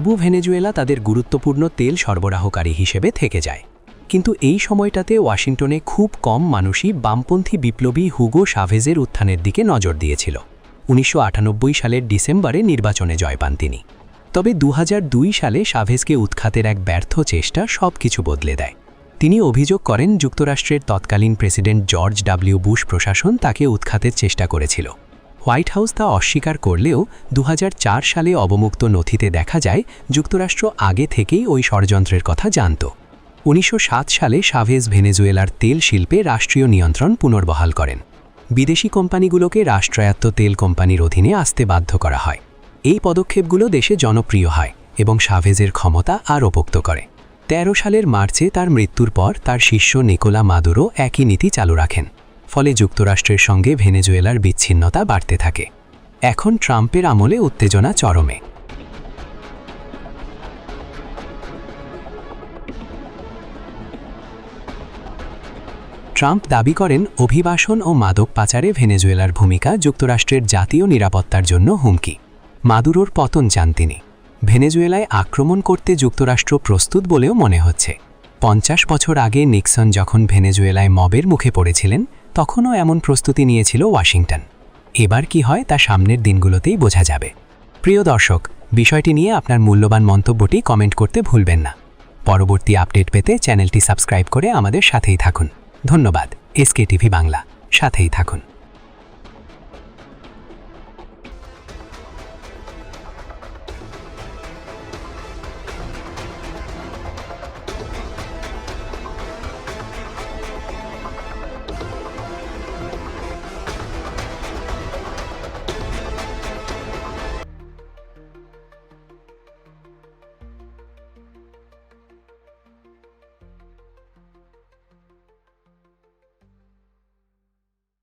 তবু ভেনেজুয়েলা তাদের গুরুত্বপূর্ণ তেল সরবরাহকারী হিসেবে থেকে যায়। কিন্তু এই সময়টাতে ওয়াশিংটনে খুব কম মানুষই বামপন্থী বিপ্লবী হুগো সাভেজের উত্থানের দিকে নজর দিয়েছিল। উনিশশো আটানব্বই সালের ডিসেম্বরে নির্বাচনে জয় পান তিনি। তবে দু হাজার দুই সালে সাভেজকে উৎখাতের এক ব্যর্থ চেষ্টা সব কিছু বদলে দেয়। তিনি অভিযোগ করেন, যুক্তরাষ্ট্রের তৎকালীন প্রেসিডেন্ট জর্জ ডাব্লিউ বুশ প্রশাসন তাকে উৎখাতের চেষ্টা করেছিল। হোয়াইট হাউস তা অস্বীকার করলেও দু হাজার চার সালে অবমুক্ত নথিতে দেখা যায়, যুক্তরাষ্ট্র আগে থেকেই ওই ষড়যন্ত্রের কথা জানত। উনিশশো সাত সালে সাভেজ ভেনেজুয়েলার তেল শিল্পে রাষ্ট্রীয় নিয়ন্ত্রণ পুনর্বহাল করেন। বিদেশি কোম্পানিগুলোকে রাষ্ট্রায়ত্ত তেল কোম্পানির অধীনে আসতে বাধ্য করা হয়। এই পদক্ষেপগুলো দেশে জনপ্রিয় হয় এবং সাভেজের ক্ষমতা আরও পোক্ত করে। তেরো সালের মার্চে তার মৃত্যুর পর তার শিষ্য নিকোলা মাদুরো একই নীতি চালু রাখেন। ফলে যুক্তরাষ্ট্রের সঙ্গে ভেনেজুয়েলার বিচ্ছিন্নতা বাড়তে থাকে। এখন ট্রাম্পের আমলে উত্তেজনা চরমে। ট্রাম্প দাবি করেন, অভিবাসন ও মাদক পাচারে ভেনেজুয়েলার ভূমিকা যুক্তরাষ্ট্রের জাতীয় নিরাপত্তার জন্য হুমকি। মাদুরোর পতন চান তিনি। ভেনেজুয়েলায় আক্রমণ করতে যুক্তরাষ্ট্র প্রস্তুত বলেও মনে হচ্ছে। পঞ্চাশ বছর আগে নিক্সন যখন ভেনেজুয়েলায় মবের মুখে পড়েছিলেন তখনও এমন প্রস্তুতি নিয়েছিল ওয়াশিংটন। এবার কি হয় তা সামনের দিনগুলোতেই বোঝা যাবে। প্রিয় দর্শক, বিষয়টি নিয়ে আপনার মূল্যবান মন্তব্যটি কমেন্ট করতে ভুলবেন না। পরবর্তী আপডেট পেতে চ্যানেলটি সাবস্ক্রাইব করে আমাদের সাথেই থাকুন। ধন্যবাদ। SK TV Bangla. সাথেই থাকুন।